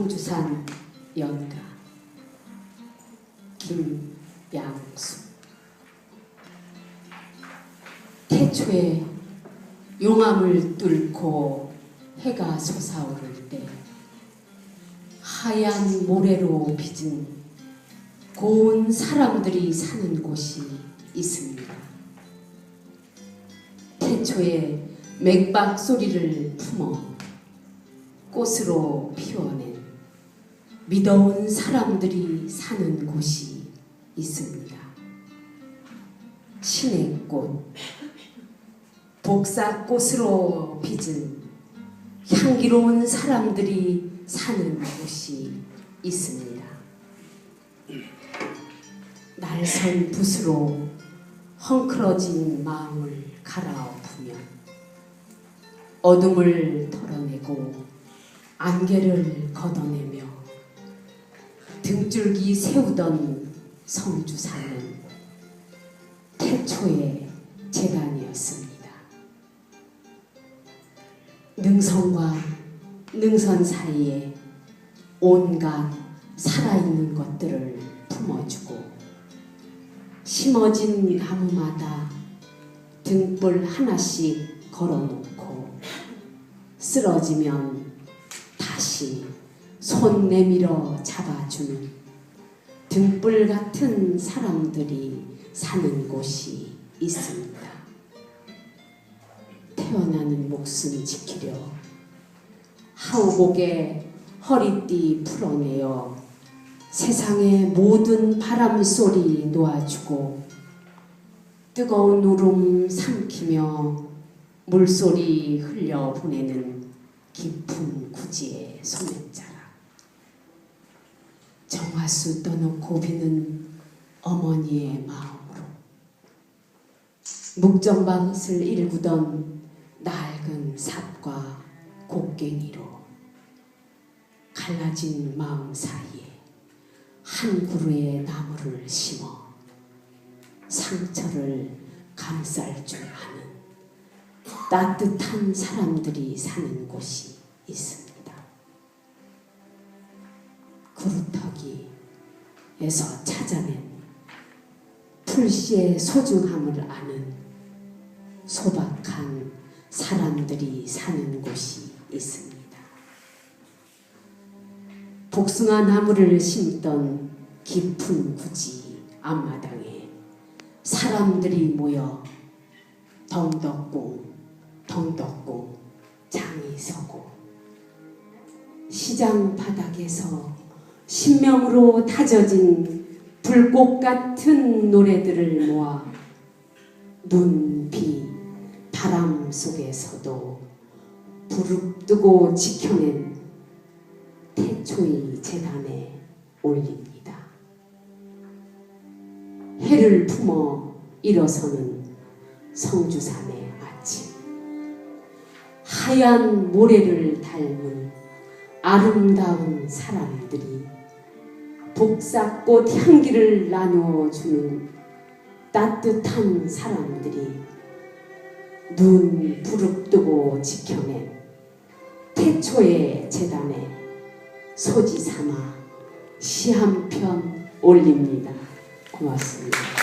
성주산 연가 김양수 태초에 용암을 뚫고 해가 솟아오를 때 하얀 모래로 빚은 고운 사람들이 사는 곳이 있습니다. 태초에 맥박 소리를 품어 꽃으로 피워낸 믿어온 사람들이 사는 곳이 있습니다. 신의 꽃, 복사꽃으로 빚은 향기로운 사람들이 사는 곳이 있습니다. 날선 붓으로 헝클어진 마음을 갈아엎으면 어둠을 털어내고 안개를 걷어내며 등줄기 세우던 성주사는 태초의 재단이었습니다. 능선과 능선 사이에 온갖 살아있는 것들을 품어주고 심어진 나무마다 등불 하나씩 걸어놓고 쓰러지면 다시 손 내밀어 잡아주는 등불 같은 사람들이 사는 곳이 있습니다. 태어나는 목숨 지키려 하우곡에 허리띠 풀어내어 세상의 모든 바람 소리 놓아주고 뜨거운 울음 삼키며 물소리 흘려 보내는 깊은 구지의 소매자락 정화수 떠놓고 비는 어머니의 마음으로 묵정방을 일구던 낡은 삽과 곡괭이로 갈라진 마음 사이에 한 그루의 나무를 심어 상처를 감쌀 줄 아는 따뜻한 사람들이 사는 곳이 있습니다. 구루터기 에서 찾아낸 풀씨의 소중함을 아는 소박한 사람들이 사는 곳이 있습니다. 복숭아 나무를 심던 깊은 구지 앞마당에 사람들이 모여 덩덕궁 덩덕궁 장이 서고 시장 바닥에서 신명으로 다져진 불꽃 같은 노래들을 모아 눈, 비, 바람 속에서도 부릅뜨고 지켜낸 태초의 재단에 올립니다. 해를 품어 일어서는 성주산의 아침 하얀 모래를 닮은 아름다운 사람들이 복사꽃 향기를 나누어주는 따뜻한 사람들이 눈 부릅뜨고 지켜낸 태초의 재단에 소지 삼아 시 한 편 올립니다. 고맙습니다.